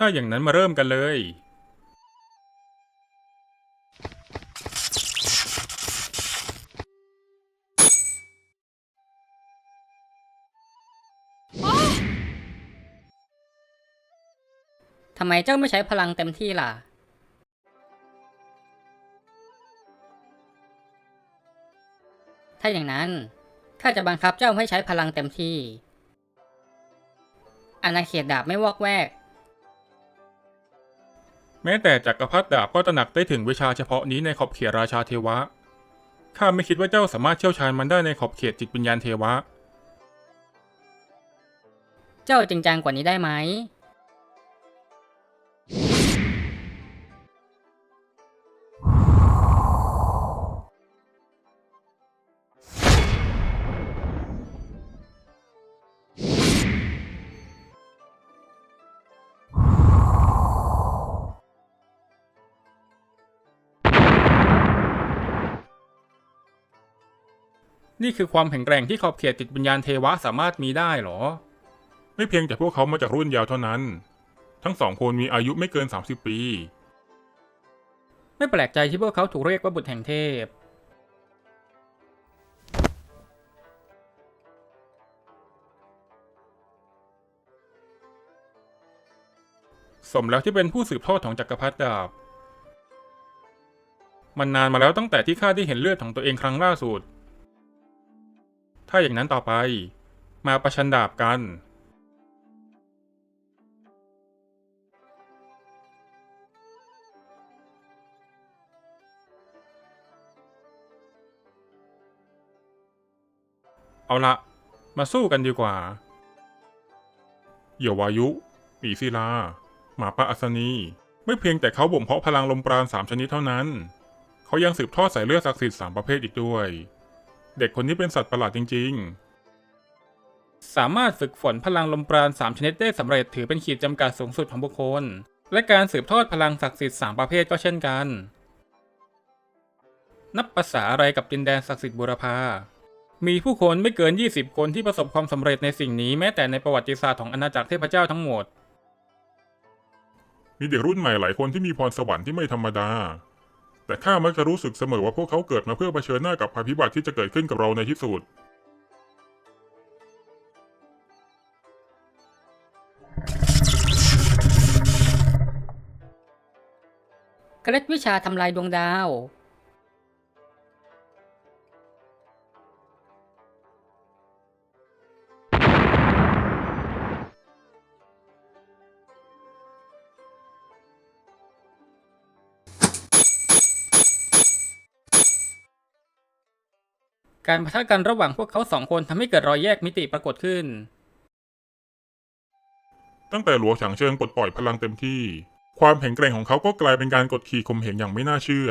ถ้าอย่างนั้นมาเริ่มกันเลย ทำไมเจ้าไม่ใช้พลังเต็มที่ล่ะ ถ้าอย่างนั้นข้าจะบังคับเจ้าให้ใช้พลังเต็มที่ อาณาเขตดาบไม่วอกแวก แม้แต่จักรพรรดิดาบก็ตระหนักได้ถึงวิชาเฉพาะนี้ในขอบเขตราชาเทวะ ข้าไม่คิดว่าเจ้าสามารถเชี่ยวชาญมันได้ในขอบเขตจิตวิญญาณเทวะ เจ้าจริงจังกว่านี้ได้ไหม นี่คือความแข็งแกร่งที่ขอบเขตจิตวิญญาณเทวะสามารถมีได้เหรอ ไม่เพียงแต่พวกเขามาจากรุ่นยาวเท่านั้น ทั้งสองคนมีอายุไม่เกิน 30 ปี ไม่แปลกใจที่พวกเขาถูกเรียกว่าบุตรแห่งเทพ สมแล้วที่เป็นผู้สืบทอดของจักรพรรดิดาบ มันนานมาแล้วตั้งแต่ที่ข้าได้เห็นเลือดของตัวเองครั้งล่าสุด ถ้าอย่างนั้นต่อไป มาประชันดาบกัน เอาละ มาสู้กันดีกว่าเหยี่ยววายุปีศิลา หมาป่าอัศนี ไม่เพียงแต่เขาบ่มเพาะพลังลมปราณสามชนิดเท่านั้น เขายังสืบทอดสายเลือดศักดิ์สิทธิ์สามประเภทอีกด้วย เด็กคนนี้เป็นสัตว์ประหลาดจริง ๆ สามารถฝึกฝนพลังลมปราณสามชนิดได้สำเร็จถือเป็นขีดจำกัดสูงสุดของบุคคล และการสืบทอดพลังศักดิ์สิทธิ์สามประเภทก็เช่นกัน นับภาษาอะไรกับดินแดนศักดิ์สิทธิ์บุรพามีผู้คนไม่เกิน 20 คนที่ประสบความสำเร็จในสิ่งนี้แม้แต่ในประวัติศาสตร์ของอาณาจักรเทพเจ้าทั้งหมด มีเด็กรุ่นใหม่หลายคนที่มีพรสวรรค์ที่ไม่ธรรมดา แต่ข้ามักจะรู้สึกเสมอว่าพวกเขาเกิดมาเพื่อเผชิญหน้ากับภัยพิบัติที่จะเกิดขึ้นกับเราในที่สุด เกร็ดวิชาทำลายดวงดาว การปะทะกันระหว่างพวกเขาสองคนทำให้เกิดรอยแยกมิติปรากฏขึ้น ตั้งแต่หลัวฉางเชิงปลดปล่อยพลังเต็มที่ ความแข็งแกร่งของเขาก็กลายเป็นการกดขี่ข่มเหงอย่างไม่น่าเชื่อ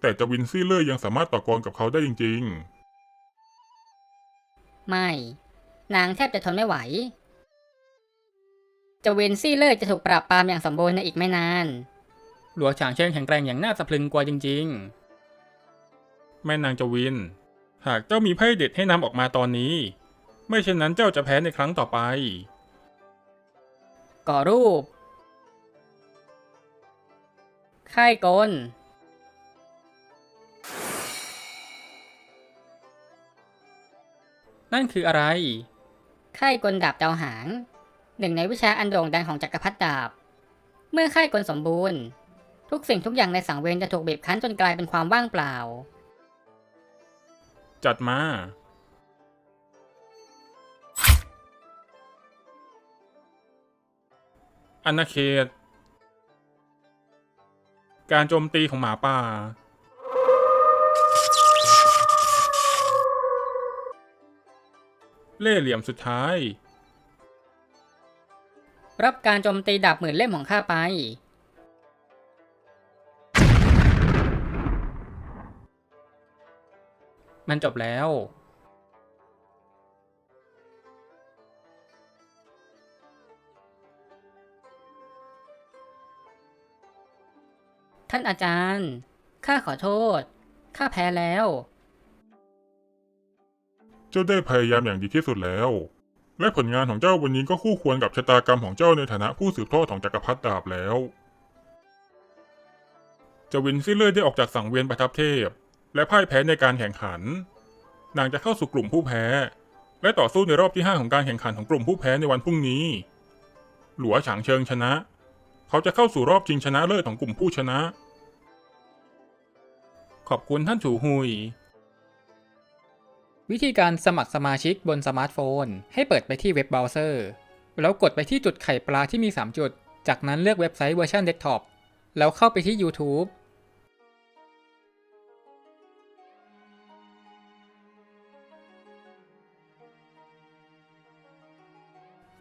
แต่จวินซี่เลอร์ยังสามารถต่อกรกับเขาได้จริงไม่ นางแทบจะทนไม่ไหวเจะเวนซี่เลอร์จะถูกปราบปรามอย่างสมบูรณ์ในอีกไม่นาน หลัวฉางเชิงแข็งแกร่งอย่างน่าสะพรึงกว่าจริง ๆ แม่นางจวิน หากเจ้ามีไพ่เด็ดให้นำออกมาตอนนี้ ไม่เช่นนั้นเจ้าจะแพ้ในครั้งต่อไป ก่อรูป ค่ายกล นั่นคืออะไร ค่ายกลดาบดาวหาง หนึ่งในวิชาอันโด่งดังของจักรพรรดิดาบ เมื่อค่ายกลสมบูรณ์ ทุกสิ่งทุกอย่างในสังเวียนจะถูกบีบคั้นจนกลายเป็นความว่างเปล่า จัดมาอาณาเขต การโจมตีของหมาป่า เล่เหลี่ยมสุดท้าย รับการโจมตีดาบหมื่นเล่มของข้าไป มันจบแล้ว ท่านอาจารย์ ข้าขอโทษ ข้าแพ้แล้ว เจ้าได้พยายามอย่างดีที่สุดแล้ว และผลงานของเจ้าวันนี้ก็คู่ควรกับชะตากรรมของเจ้าในฐานะผู้สืบทอดของจักรพรรดิดาบแล้วเจวินซี่เล่ยได้ออกจากสังเวียนประทับเทพ และพ่ายแพ้ในการแข่งขัน นางจะเข้าสู่กลุ่มผู้แพ้ และต่อสู้ในรอบที่ 5 ของการแข่งขันของกลุ่มผู้แพ้ในวันพรุ่งนี้ หลัวฉางเชิงชนะ เขาจะเข้าสู่รอบชิงชนะเลิศของกลุ่มผู้ชนะ ขอบคุณท่านถูหุย วิธีการสมัครสมาชิกบนสมาร์ทโฟน ให้เปิดไปที่เว็บเบราว์เซอร์ แล้วกดไปที่จุดไข่ปลาที่มี 3 จุด จากนั้นเลือกเว็บไซต์เวอร์ชันเดสก์ท็อปแล้วเข้าไปที่ YouTube